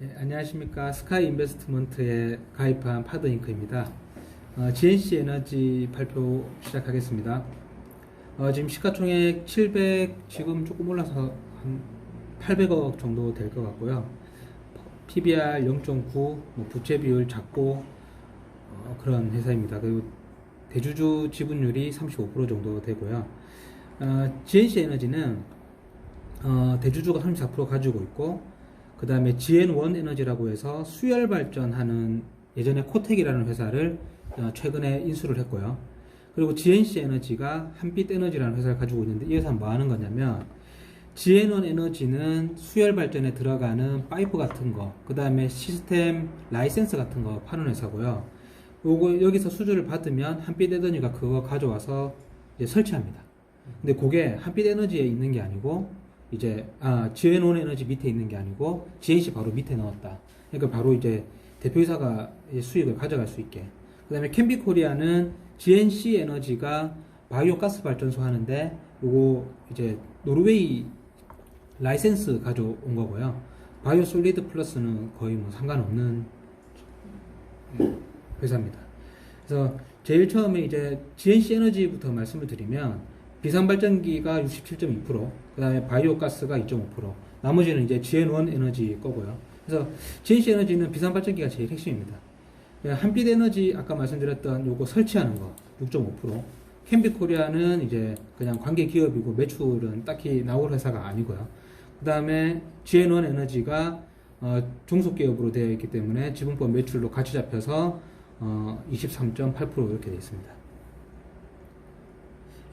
네, 안녕하십니까 스카이 인베스트먼트에 가입한 파드잉크입니다. 어, GNC 에너지 발표 시작하겠습니다. 어, 지금 시가총액 700 지금 조금 올라서 한 800억 정도 될 것 같고요. PBR 0.9 뭐 부채 비율 작고 어, 그런 회사입니다. 그리고 대주주 지분율이 35% 정도 되고요. 어, GNC 에너지는 어, 대주주가 34% 가지고 있고 그 다음에 GN1 에너지라고 해서 수열 발전하는 예전에 코텍이라는 회사를 어, 최근에 인수를 했고요. 그리고 GNC 에너지가 한빛 에너지라는 회사를 가지고 있는데 이 회사는 뭐 하는 거냐면 GN1 에너지는 수열 발전에 들어가는 파이프 같은 거, 그 다음에 시스템 라이센스 같은 거 파는 회사고요. 요거 여기서 수주를 받으면 한빛 에너지가 그거 가져와서 설치합니다. 근데 그게 한빛 에너지에 있는 게 아니고 이제 아 GN1 에너지 밑에 있는 게 아니고 GNC 바로 밑에 넣었다. 그러니까 바로 이제 대표이사가 수익을 가져갈 수 있게. 그다음에 캠비 코리아는 GNC 에너지가 바이오 가스 발전소 하는데 요거 이제 노르웨이 라이센스 가져온 거고요. 바이오 솔리드 플러스는 거의 뭐 상관없는 회사입니다. 그래서 제일 처음에 이제 GNC 에너지부터 말씀을 드리면 비상발전기가 67.2%, 그 다음에 바이오가스가 2.5%, 나머지는 이제 GN1 에너지 거고요. 그래서 GNC 에너지는 비상발전기가 제일 핵심입니다. 한빛 에너지 아까 말씀드렸던 요거 설치하는 거 6.5%, 캠비 코리아는 이제 그냥 관계 기업이고 매출은 딱히 나올 회사가 아니고요. 그 다음에 GN1 에너지가 어, 종속기업으로 되어 있기 때문에 지분법 매출로 같이 잡혀서 어, 23.8% 이렇게 되어 있습니다.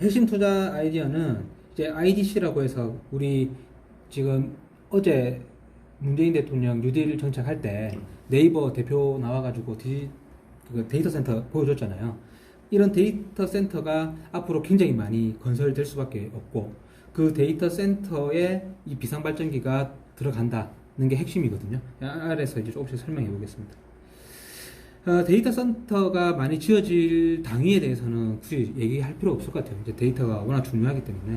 핵심 투자 아이디어는 이제 IDC라고 해서 우리 지금 어제 문재인 대통령 뉴딜 정책할 때 네이버 대표 나와가지고 디, 그 데이터 센터 보여줬잖아요. 이런 데이터 센터가 앞으로 굉장히 많이 건설될 수밖에 없고 그 데이터 센터에 이 비상 발전기가 들어간다는 게 핵심이거든요. 아래서 이제 조금씩 설명해 보겠습니다. 어, 데이터 센터가 많이 지어질 당위에 대해서는 굳이 얘기할 필요 없을 것 같아요. 이제 데이터가 워낙 중요하기 때문에.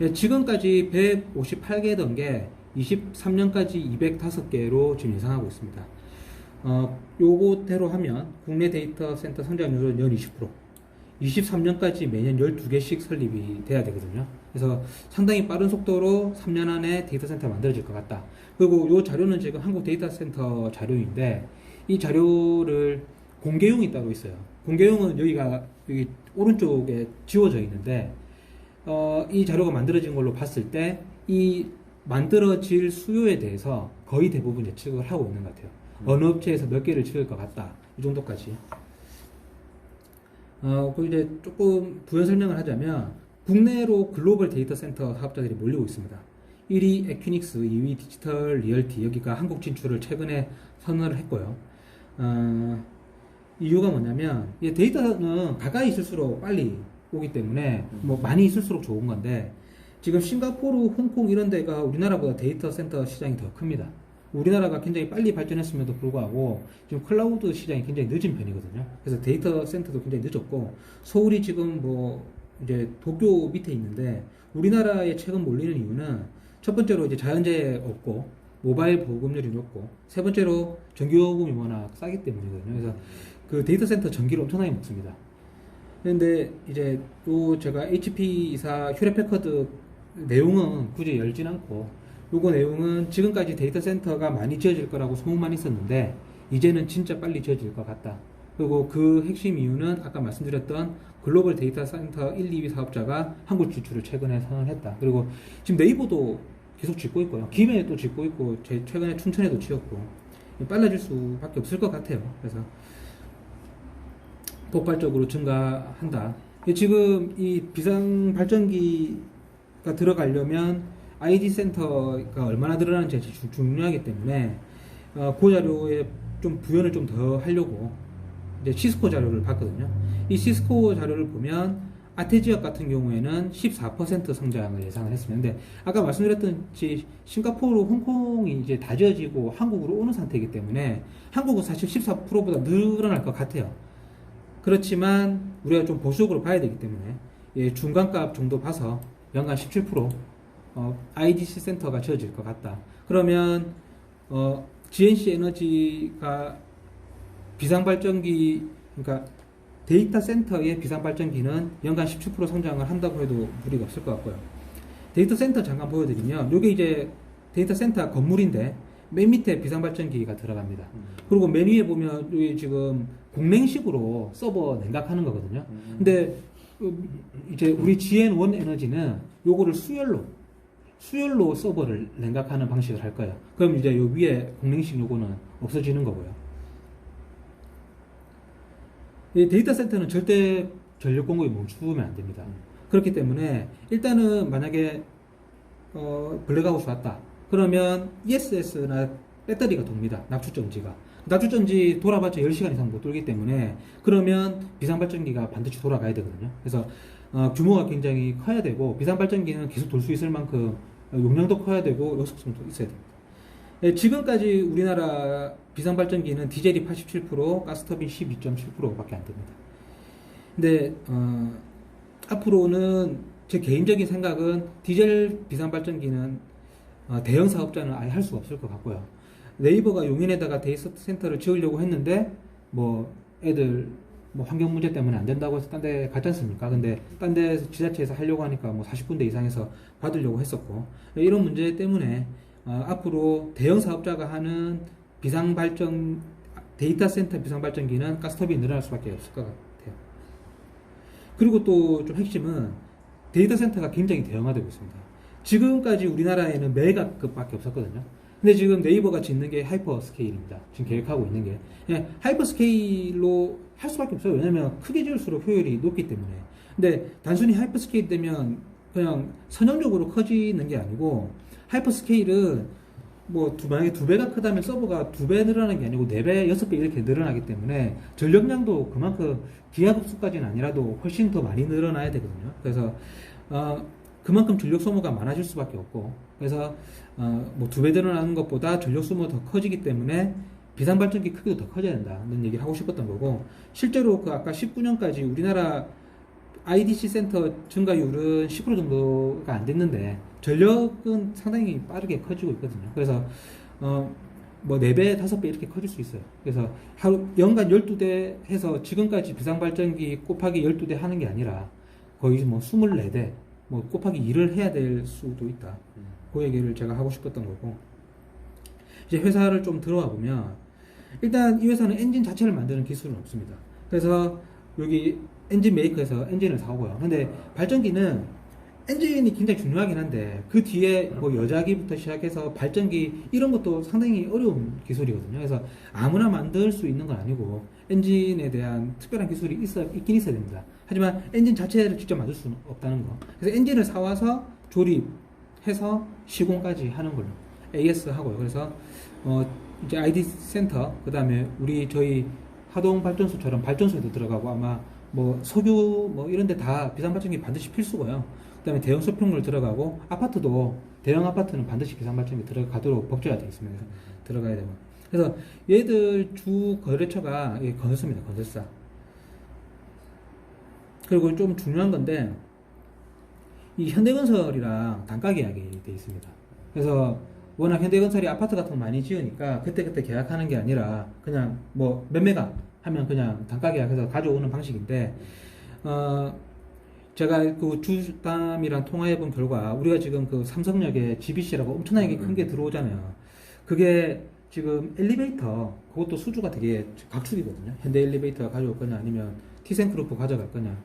예, 지금까지 158개던 게 23년까지 205개로 지금 예상하고 있습니다. 어, 요거대로 하면 국내 데이터 센터 성장률은 연 20%. 23년까지 매년 12개씩 설립이 돼야 되거든요. 그래서 상당히 빠른 속도로 3년 안에 데이터 센터가 만들어질 것 같다. 그리고 요 자료는 지금 한국 데이터 센터 자료인데 이 자료를 공개용이 따로 있어요. 공개용은 여기가 여기 오른쪽에 지워져 있는데 어, 이 자료가 만들어진 걸로 봤을 때 이 만들어질 수요에 대해서 거의 대부분 예측을 하고 있는 것 같아요. 어느 업체에서 몇 개를 지을 것 같다. 이 정도까지. 어, 그 이제 조금 부연 설명을 하자면 국내로 글로벌 데이터 센터 사업자들이 몰리고 있습니다. 1위 에퀴닉스, 2위 디지털 리얼티 여기가 한국 진출을 최근에 선언을 했고요. 어, 이유가 뭐냐면 이 데이터는 가까이 있을수록 빨리 오기 때문에 뭐 많이 있을수록 좋은 건데 지금 싱가포르, 홍콩 이런 데가 우리나라보다 데이터 센터 시장이 더 큽니다. 우리나라가 굉장히 빨리 발전했음에도 불구하고 지금 클라우드 시장이 굉장히 늦은 편이거든요. 그래서 데이터 센터도 굉장히 늦었고 서울이 지금 뭐 이제 도쿄 밑에 있는데 우리나라에 최근 몰리는 이유는 첫 번째로 이제 자연재해 없고 모바일 보급률이 높고 세 번째로 전기요금이 워낙 싸기 때문이거든요. 그래서 그 데이터 센터 전기를 엄청나게 먹습니다. 그런데 이제 또 제가 HP 이사 휴레패커드 내용은 굳이 열진 않고 요거 내용은 지금까지 데이터 센터가 많이 지어질 거라고 소문만 있었는데 이제는 진짜 빨리 지어질 것 같다. 그리고 그 핵심 이유는 아까 말씀드렸던 글로벌 데이터 센터 1, 2위 사업자가 한국 진출을 최근에 선언했다. 그리고 지금 네이버도 계속 짓고 있고요. 김해에 또 짓고 있고, 제 최근에 춘천에도 지었고, 빨라질 수밖에 없을 것 같아요. 그래서 폭발적으로 증가한다. 지금 이 비상 발전기가 들어가려면 ID 센터가 얼마나 들어가는지 주- 중요하기 때문에 어, 그 자료에 좀 부연을 좀 더 하려고 이제 시스코 자료를 봤거든요. 이 시스코 자료를 보면 아태 지역 같은 경우에는 14% 성장을 예상을. 근데 아까 말씀드렸듯이 싱가포르, 홍콩이 이제 다 지어지고 한국으로 오는 상태이기 때문에 한국은 사실 14%보다 늘어날 것 같아요. 그렇지만 우리가 좀 보수적으로 봐야 되기 때문에 예, 중간값 정도 봐서 연간 17% 어, IDC 센터가 지어질 것 같다. 그러면 어, GNC 에너지가 비상발전기 그러니까 데이터 센터의 비상발전기는 연간 17% 성장을 한다고 해도 무리가 없을 것 같고요. 데이터 센터 잠깐 보여드리면 이게 이제 데이터 센터 건물인데 맨 밑에 비상발전기가 들어갑니다. 그리고 맨 위에 보면 여기 지금 공랭식으로 서버 냉각하는 거거든요. 근데 어, 이제 우리 GN1 에너지는 요거를 수열로 수열로 서버를 냉각하는 방식을 할 거예요. 그럼 이제 요 위에 공랭식 요거는 없어지는 거고요. 이 데이터 센터는 절대 전력 공급이 멈추면 안 됩니다. 그렇기 때문에 일단은 만약에 어, 블랙아웃이 왔다. 그러면 ESS나 배터리가 돕니다. 낙추전지가. 낙추전지 돌아봤자 10시간 이상 못 돌기 때문에 그러면 비상발전기가 반드시 돌아가야 되거든요. 그래서 어, 규모가 굉장히 커야 되고 비상발전기는 계속 돌 수 있을 만큼 용량도 커야 되고 여속성도 있어야 됩니다. 예, 지금까지 우리나라 비상발전기는 디젤이 87%, 가스터빈 12.7%밖에 안 됩니다. 근데 어, 앞으로는 제 개인적인 생각은 디젤 비상발전기는 어, 대형 사업자는 아예 할 수가 없을 것 같고요. 네이버가 용인에다가 데이터 센터를 지으려고 했는데 뭐 애들 뭐 환경 문제 때문에 안 된다고 해서 딴 데 갔지 않습니까? 근데 딴 데 지자체에서 하려고 하니까 뭐 40군데 이상에서 받으려고 했었고 이런 문제 때문에 어, 앞으로 대형 사업자가 하는 비상발전 데이터 센터 비상발전기는 가스터빈이 늘어날 수밖에 없을 것 같아요. 그리고 또 좀 핵심은 데이터 센터가 굉장히 대형화되고 있습니다. 지금까지 우리나라에는 메가급밖에 없었거든요. 근데 지금 네이버가 짓는 게 하이퍼 스케일입니다. 지금 계획하고 있는 게. 그냥 하이퍼 스케일로 할 수밖에 없어요. 왜냐면 크게 지을수록 효율이 높기 때문에. 근데 단순히 하이퍼 스케일 되면 그냥 선형적으로 커지는 게 아니고 하이퍼 스케일은 뭐 두, 만약에 두 배가 크다면 서버가 두 배 늘어나는 게 아니고 네 배, 여섯 배 이렇게 늘어나기 때문에 전력량도 그만큼 기하급수까지는 아니라도 훨씬 더 많이 늘어나야 되거든요. 그래서 어, 그만큼 전력 소모가 많아질 수밖에 없고 그래서 어, 뭐두 배 늘어나는 것보다 전력 소모가 더 커지기 때문에 비상발전기 크기도 더 커져야 된다는 얘기를 하고 싶었던 거고 실제로 그 아까 19년까지 우리나라 IDC 센터 증가율은 10% 정도가 안 됐는데 전력은 상당히 빠르게 커지고 있거든요. 그래서 어, 뭐 4배, 5배 이렇게 커질 수 있어요. 그래서 하루 연간 12대 해서 지금까지 비상발전기 곱하기 12대 하는 게 아니라 거의 뭐 24대 뭐 곱하기 2를 해야 될 수도 있다. 그 얘기를 제가 하고 싶었던 거고. 이제 회사를 좀 들어와 보면 일단 이 회사는 엔진 자체를 만드는 기술은 없습니다. 그래서 여기 엔진 메이커에서 엔진을 사오고요. 근데 발전기는 엔진이 굉장히 중요하긴 한데 그 뒤에 뭐 여자기부터 시작해서 발전기 이런 것도 상당히 어려운 기술이거든요. 그래서 아무나 만들 수 있는 건 아니고 엔진에 대한 특별한 기술이 있어 있긴 있어야 됩니다. 하지만 엔진 자체를 직접 만들 수는 없다는 거. 그래서 엔진을 사와서 조립해서 시공까지 하는 걸로 AS 하고요. 그래서 어 이제 ID 센터 그다음에 우리 저희 하동 발전소처럼 발전소에도 들어가고 아마 뭐 석유 뭐 이런 데 다 비상발전기 반드시 필수고요. 그다음에 대형 쇼핑몰 들어가고 아파트도 대형 아파트는 반드시 비상발전기 들어가도록 법제화 되어 있습니다. 들어가야 되고. 그래서 얘들 주 거래처가 이 건설사입니다. 건설사. 그리고 좀 중요한 건데 이 현대건설이랑 단가 계약이 돼 있습니다. 그래서 워낙 현대건설이 아파트 같은 거 많이 지으니까 그때그때 계약하는 게 아니라 그냥 뭐몇 메가 하면 그냥 단가 계약해서 가져오는 방식인데 어 제가 그 주담이랑 통화해 본 결과 우리가 지금 그 삼성역에 GBC라고 엄청나게 큰 게 들어오잖아요. 그게 지금 엘리베이터 그것도 수주가 되게 각축이거든요. 현대 엘리베이터가 가져올 거냐 아니면 티센크루프 가져갈 거냐.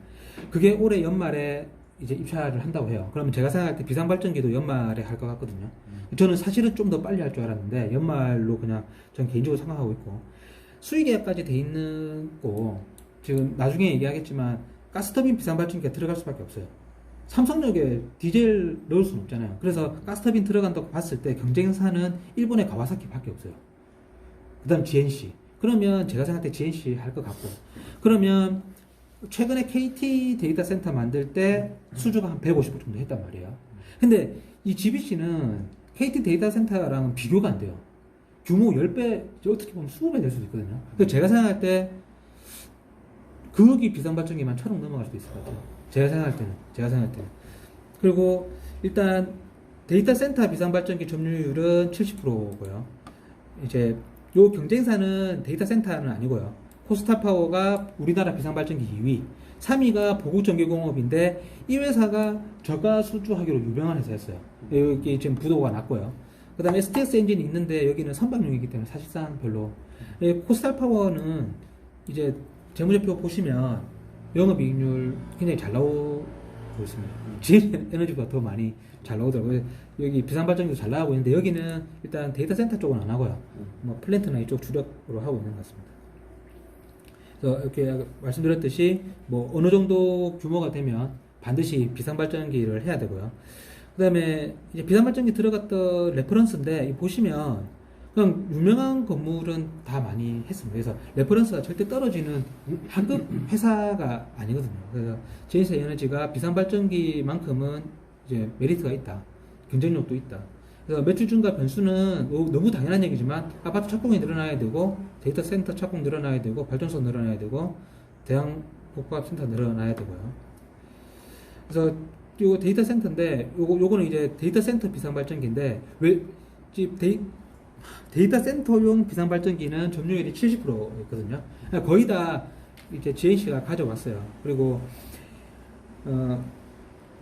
그게 올해 연말에 이제 입찰을 한다고 해요. 그러면 제가 생각할 때 비상발전기도 연말에 할 것 같거든요. 저는 사실은 좀 더 빨리 할 줄 알았는데 연말로 그냥 전 개인적으로 생각하고 있고 수의 계약까지 돼 있는 거 지금 나중에 얘기하겠지만 가스터빈 비상발전기가 들어갈 수밖에 없어요. 삼성역에 디젤 넣을 수는 없잖아요. 그래서 가스터빈 들어간다고 봤을 때 경쟁사는 일본의 가와사키밖에 없어요. 그다음 GNC. 그러면 제가 생각할 때 GNC 할 것 같고. 그러면 최근에 KT 데이터 센터 만들 때 수주가 한 150억 정도 했단 말이에요. 근데 이 GBC는 KT 데이터 센터랑 비교가 안 돼요. 규모 10배, 어떻게 보면 20배 될 수도 있거든요. 그래서 제가 생각할 때 그기 비상발전기만 천억 넘어갈 수도 있을 것 같아요. 제가 생각할 때는. 제가 생각할 때는. 그리고 일단 데이터 센터 비상발전기 점유율은 70%고요. 이제 요 경쟁사는 데이터 센터는 아니고요. 코스타 파워가 우리나라 비상발전기 2위, 3위가 보국전기공업인데 이 회사가 저가 수주하기로 유명한 회사였어요. 여기 지금 부도가 났고요. 그 다음에 STS 엔진이 있는데 여기는 선박용이기 때문에 사실상 별로. 예, 코스탈 파워는 이제 재무제표 보시면 영업이익률 굉장히 잘 나오고 있습니다. 진 에너지보다 더 많이 잘 나오더라고요. 여기 비상발전기도 잘 나가고 있는데 여기는 일단 데이터 센터 쪽은 안 하고요. 뭐 플랜트나 이쪽 주력으로 하고 있는 것 같습니다. 이렇게 말씀드렸듯이 뭐 어느 정도 규모가 되면 반드시 비상발전기를 해야 되고요. 그 다음에 이제 비상발전기 들어갔던 레퍼런스인데 이 보시면 그냥 유명한 건물은 다 많이 했습니다. 그래서 레퍼런스가 절대 떨어지는 하급 회사가 아니거든요. 그래서 제이스 에너지가 비상발전기만큼은 이제 메리트가 있다. 경쟁력도 있다. 그래서 매출 증가 변수는 뭐 너무 당연한 얘기지만 아파트 착공이 늘어나야 되고 데이터 센터 착공 늘어나야 되고 발전소 늘어나야 되고 대형 복합 센터 늘어나야 되고요. 그래서 요 데이터 센터인데 요거 요거는 이제 데이터 센터 비상 발전기인데 왜 데이, 데이터 센터용 비상 발전기는 점유율이 70%였거든요. 거의 다 이제 GNC가 가져왔어요. 그리고 어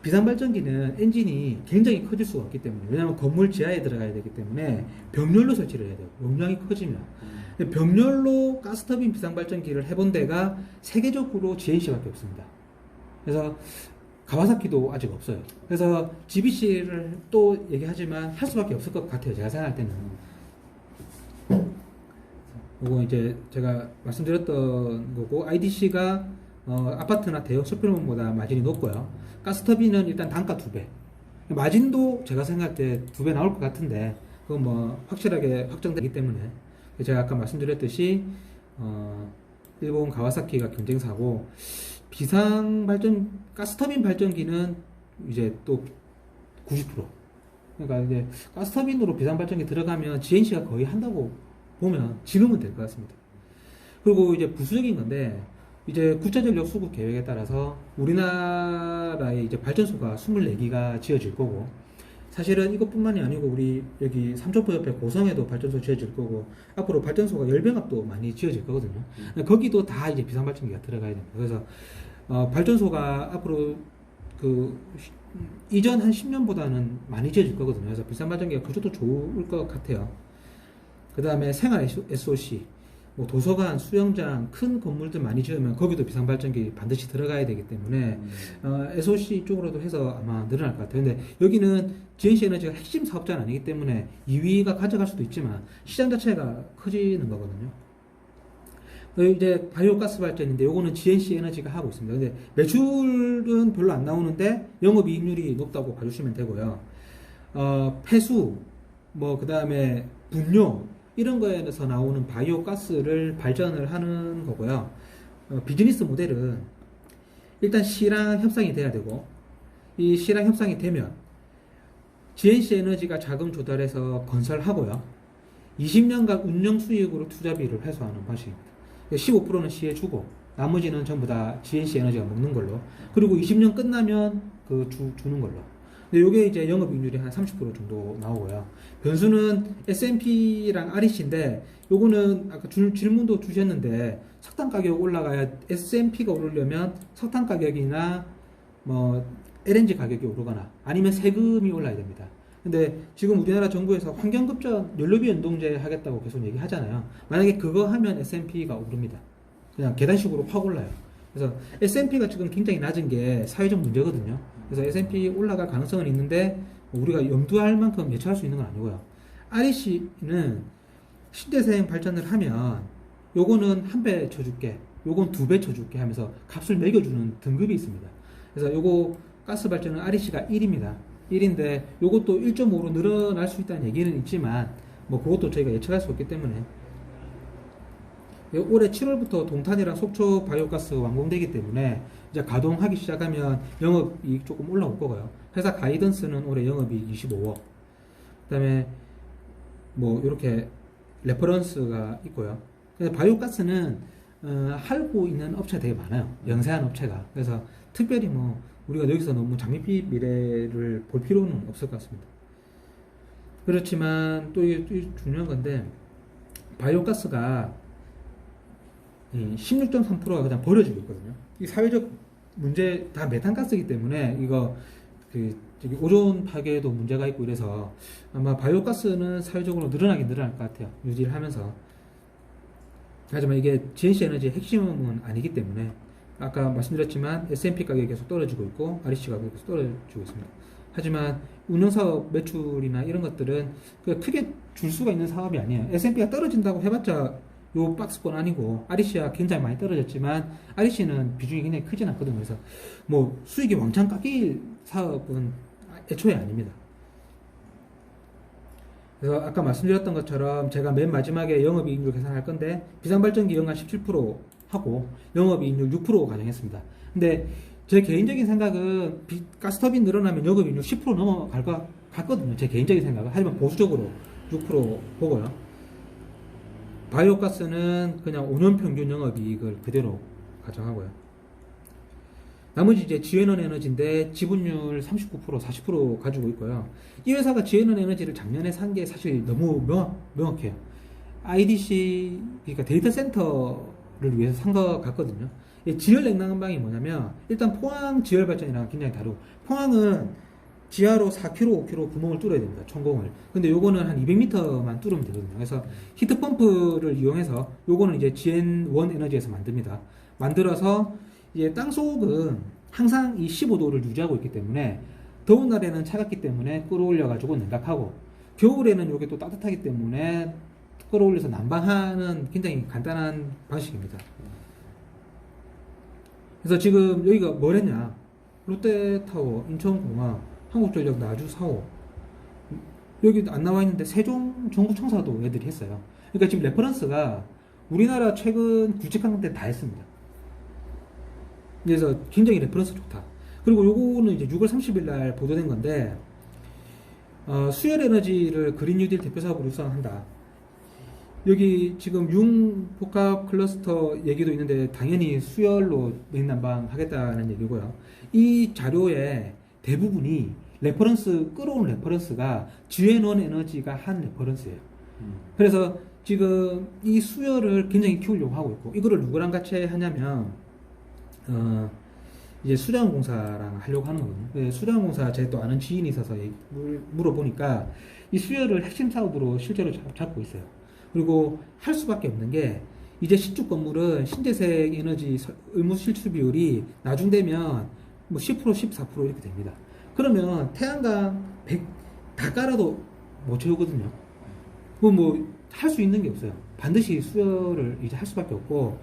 비상 발전기는 엔진이 굉장히 커질 수가 없기 때문에 왜냐하면 건물 지하에 들어가야 되기 때문에 병렬로 설치를 해야 돼요. 용량이 커지면 병렬로 가스터빈 비상 발전기를 해본 데가 세계적으로 GNC밖에 없습니다. 그래서 가와사키도 아직 없어요. 그래서 GBC를 또 얘기하지만 할 수밖에 없을 것 같아요. 제가 생각할 때는. 이거 이제 제가 말씀드렸던 거고 IDC가 어, 아파트나 대형 쇼핑몰보다 마진이 높고요. 가스터빈은 일단 단가 두 배. 마진도 제가 생각할 때 두 배 나올 것 같은데 그건 뭐 확실하게 확정되기 때문에 제가 아까 말씀드렸듯이 어, 일본 가와사키가 경쟁사고 비상 발전 가스터빈 발전기는 이제 또 90%. 그러니까 이제 가스터빈으로 비상 발전기 들어가면 GNC가 거의 한다고 보면 지금은 될 것 같습니다. 그리고 이제 부수적인 건데 이제 국제전력 수급 계획에 따라서 우리나라의 이제 발전소가 24기가 지어질 거고 사실은 이것뿐만이 아니고 우리 여기 삼천포 옆에 고성에도 발전소 지어질 거고 앞으로 발전소가 열병합도 많이 지어질 거거든요. 거기도 다 이제 비상 발전기가 들어가야 됩니다. 그래서 어, 발전소가 앞으로 그 시- 이전 한 10년보다는 많이 지어질 거거든요. 그래서 비상발전기가 그것도 좋을 것 같아요. 그 다음에 생활 SOC, 뭐 도서관, 수영장, 큰 건물들 많이 지으면 거기도 비상발전기 반드시 들어가야 되기 때문에 어, SOC 쪽으로도 해서 아마 늘어날 것 같아요. 근데 여기는 GNC 에너지가 핵심 사업자는 아니기 때문에 2위가 가져갈 수도 있지만 시장 자체가 커지는 거거든요. 어, 이제 바이오가스 발전인데 요거는 GNC 에너지가 하고 있습니다. 근데 매출은 별로 안 나오는데 영업이익률이 높다고 봐주시면 되고요. 어, 폐수, 뭐 그 다음에 분뇨 이런 거에서 나오는 바이오 가스를 발전을 하는 거고요. 어, 비즈니스 모델은 일단 시랑 협상이 돼야 되고 이 시랑 협상이 되면 GNC 에너지가 자금 조달해서 건설하고요. 20년간 운영 수익으로 투자비를 회수하는 방식입니다. 15%는 시에 주고 나머지는 전부 다 GNC 에너지가 먹는 걸로 그리고 20년 끝나면 그 주, 주는 걸로 근데 요게 이제 영업이익률이 한 30% 정도 나오고요 변수는 S&P랑 REC인데 요거는 아까 줄- 질문도 주셨는데 석탄 가격 올라가야 S&P가 오르려면 석탄 가격이나 뭐 LNG 가격이 오르거나 아니면 세금이 올라야 됩니다. 근데 지금 우리나라 정부에서 환경급전 연료비 연동제 하겠다고 계속 얘기하잖아요. 만약에 그거 하면 S&P가 오릅니다. 그냥 계단식으로 확 올라요. 그래서 S&P가 지금 굉장히 낮은 게 사회적 문제거든요. 그래서 S&P 올라갈 가능성은 있는데 우리가 염두할 만큼 예측할 수 있는 건 아니고요. REC는 신대생 발전을 하면 요거는 한 배 쳐줄게, 요건 두 배 쳐줄게 하면서 값을 매겨주는 등급이 있습니다. 그래서 요거 가스 발전은 REC가 1입니다. 1인데 요것도 1.5로 늘어날 수 있다는 얘기는 있지만 뭐 그것도 저희가 예측할 수 없기 때문에 올해 7월부터 동탄이랑 속초 바이오가스 완공되기 때문에 이제 가동하기 시작하면 영업이익 조금 올라올 거고요. 회사 가이던스는 올해 영업이익 25억. 그다음에 뭐 이렇게 레퍼런스가 있고요. 바이오가스는 어, 할고 있는 업체가 되게 많아요. 영세한 업체가. 그래서 특별히 뭐 우리가 여기서 너무 장밋빛 미래를 볼 필요는 없을 것 같습니다. 그렇지만 또 이게 또 중요한 건데 바이오가스가 16.3%가 그냥 버려지고 있거든요. 이 사회적 문제 다 메탄가스이기 때문에 이거 그 저기 오존 파괴에도 문제가 있고 이래서 아마 바이오가스는 사회적으로 늘어나긴 늘어날 것 같아요. 유지를 하면서. 하지만 이게 GNC 에너지의 핵심은 아니기 때문에 아까 말씀드렸지만 S&P 가격이 계속 떨어지고 있고 REC 가격이 계속 떨어지고 있습니다. 하지만 운영사업 매출이나 이런 것들은 그 크게 줄 수가 있는 사업이 아니에요. S&P가 떨어진다고 해봤자 요 박스권 아니고 REC가 굉장히 많이 떨어졌지만 REC는 비중이 굉장히 크진 않거든요. 그래서 뭐 수익이 왕창 깎일 사업은 애초에 아닙니다. 그래서 아까 말씀드렸던 것처럼 제가 맨 마지막에 영업이익률 계산할 건데 비상발전기 연간 17% 하고 영업이익률 6% 가정했습니다. 근데 제 개인적인 생각은 비- 가스터빈 늘어나면 영업이익률 10% 넘어갈 것 같거든요. 제 개인적인 생각은 하지만 보수적으로 6% 보고요. 바이오가스는 그냥 5년 평균 영업이익을 그대로 가정하고요. 나머지 이제 지에넌 에너지인데 지분율 39% 40% 가지고 있고요. 이 회사가 지에넌 에너지를 작년에 산 게 사실 너무 명확, 명확해요. IDC 그러니까 데이터 센터를 위해서 산 것 같거든요. 이 지열 냉난방이 뭐냐면 일단 포항 지열 발전이랑 굉장히 다르고 포항은 지하로 4km, 5km 구멍을 뚫어야 됩니다. 천공을. 근데 요거는 한 200m만 뚫으면 되거든요. 그래서 히트 펌프를 이용해서 요거는 이제 GN1 에너지에서 만듭니다. 만들어서 이제 땅 속은 항상 이 15도를 유지하고 있기 때문에 더운 날에는 차갑기 때문에 끌어올려 가지고 냉각하고 겨울에는 요게 또 따뜻하기 때문에 끌어올려서 난방하는 굉장히 간단한 방식입니다. 그래서 지금 여기가 뭐랬냐? 롯데타워, 인천공항, 한국전력 나주 사호 여기 안 나와 있는데 세종 정부청사도 애들이 했어요. 그러니까 지금 레퍼런스가 우리나라 최근 굵직한 건데 다 했습니다. 그래서 굉장히 레퍼런스 좋다. 그리고 요거는 이제 6월 30일 날 보도된 건데 어, 수열 에너지를 그린 뉴딜 대표 사업으로 육성한다. 여기 지금 융 복합 클러스터 얘기도 있는데 당연히 수열로 냉난방 하겠다는 얘기고요. 이 자료의 대부분이 레퍼런스 끌어온 레퍼런스가 GN1 에너지가 한 레퍼런스예요. 그래서 지금 이 수요를 굉장히 키우려고 하고 있고 이거를 누구랑 같이 하냐면 어 이제 수자원공사랑 하려고 하는 거거든요. 네, 수자원공사 제 또 아는 지인이 있어서 물- 물어보니까 이 수요를 핵심 사업으로 실제로 잡, 잡고 있어요. 그리고 할 수밖에 없는 게 이제 신축 건물은 신재생 에너지 서- 의무 실수 비율이 나중 되면 뭐 10% 14% 이렇게 됩니다. 그러면 태양광 100다 깔아도 못 채우거든요. 뭐할 수 있는 게 없어요. 반드시 수요를 이제 할 수밖에 없고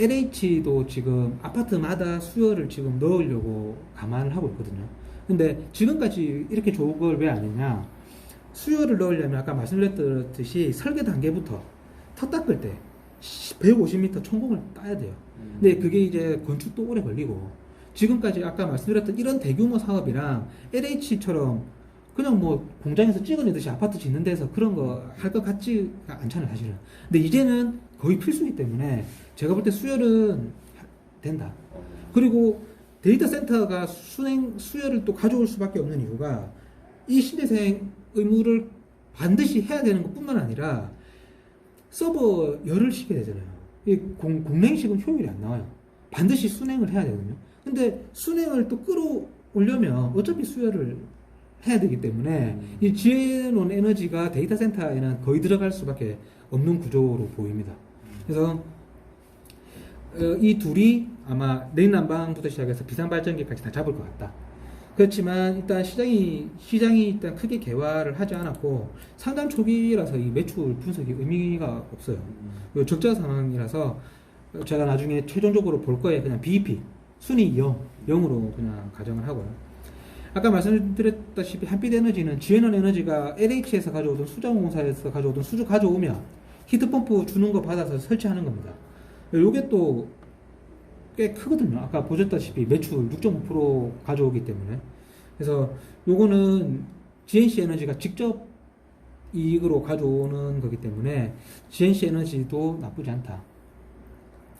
LH도 지금 아파트마다 수요를 지금 넣으려고 감안을 하고 있거든요. 근데 지금까지 이렇게 좋은 걸 왜 안 했냐? 수요를 넣으려면 아까 말씀드렸듯이 설계 단계부터 터 닦을 때 150m 천공을 따야 돼요. 근데 그게 이제 건축도 오래 걸리고 지금까지 아까 말씀드렸던 이런 대규모 사업이랑 LH처럼 그냥 뭐 공장에서 찍어내듯이 아파트 짓는 데서 그런 거 할 것 같지가 않잖아요 사실은 근데 이제는 거의 필수이기 때문에 제가 볼 때 수혈은 하- 된다 그리고 데이터 센터가 수행 수혈을 또 가져올 수밖에 없는 이유가 이 신재생 의무를 반드시 해야 되는 것 뿐만 아니라 서버 열을 식게 되잖아요. 이 공, 공냉식은 효율이 안 나와요. 반드시 순행을 해야 되거든요. 근데 순행을 또 끌어올려면 어차피 수혈을 해야 되기 때문에 음. 이 GN1 에너지가 데이터 센터에는 거의 들어갈 수밖에 없는 구조로 보입니다. 그래서 어, 이 둘이 아마 냉난방부터 시작해서 비상발전기까지 다 잡을 것 같다. 그렇지만 일단 시장이 시장이 일단 크게 개화를 하지 않았고 상담 초기라서 이 매출 분석이 의미가 없어요. 그리고 적자 상황이라서 제가 나중에 최종적으로 볼 거에 그냥 BEP 순위 0 0으로 그냥 가정을 하고요. 아까 말씀드렸다시피 한빛에너지는 지에넌 에너지가 LH에서 가져오던 수자원공사에서 가져오던 수주 가져오면 히트펌프 주는 거 받아서 설치하는 겁니다. 요게 또 꽤 크거든요. 아까 보셨다시피 매출 6.5% 가져오기 때문에. 그래서 요거는 GNC 에너지가 직접 이익으로 가져오는 거기 때문에 GNC 에너지도 나쁘지 않다.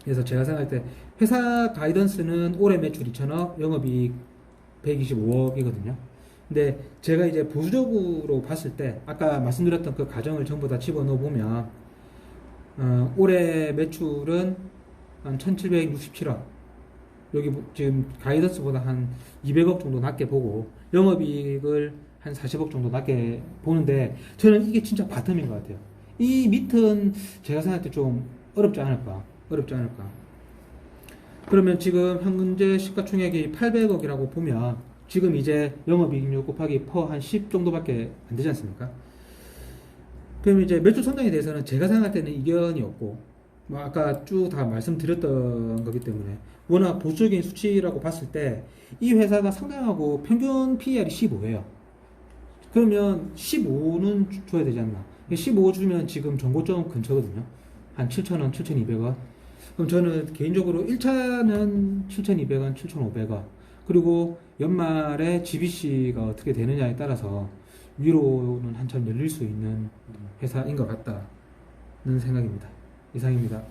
그래서 제가 생각할 때 회사 가이던스는 올해 매출 2천억, 영업이익 125억이거든요. 근데 제가 이제 보수적으로 봤을 때 아까 말씀드렸던 그 가정을 전부 다 집어넣어 보면 어, 올해 매출은 한 1767억. 여기 뭐 지금 가이던스보다 한 200억 정도 낮게 보고 영업이익을 한 40억 정도 낮게 보는데 저는 이게 진짜 바텀인 것 같아요. 이 밑은 제가 생각할 때 좀 어렵지 않을까? 어렵지 않을까? 그러면 지금 현재 시가총액이 800억이라고 보면 지금 이제 영업이익률 곱하기 퍼 한 10 정도밖에 안 되지 않습니까? 그럼 이제 매출 성장에 대해서는 제가 생각할 때는 이견이 없고 뭐 아까 쭉 다 말씀드렸던 거기 때문에 워낙 보수적인 수치라고 봤을 때 이 회사가 상장하고 평균 PER이 15예요. 그러면 15는 줘야 되지 않나? 15 주면 지금 정고점 근처거든요. 한 7,000원, 7,200원. 그럼 저는 개인적으로 1차는 7,200원, 7,500원. 그리고 연말에 GBC가 어떻게 되느냐에 따라서 위로는 한참 열릴 수 있는 회사인 것 같다는 생각입니다. 이상입니다.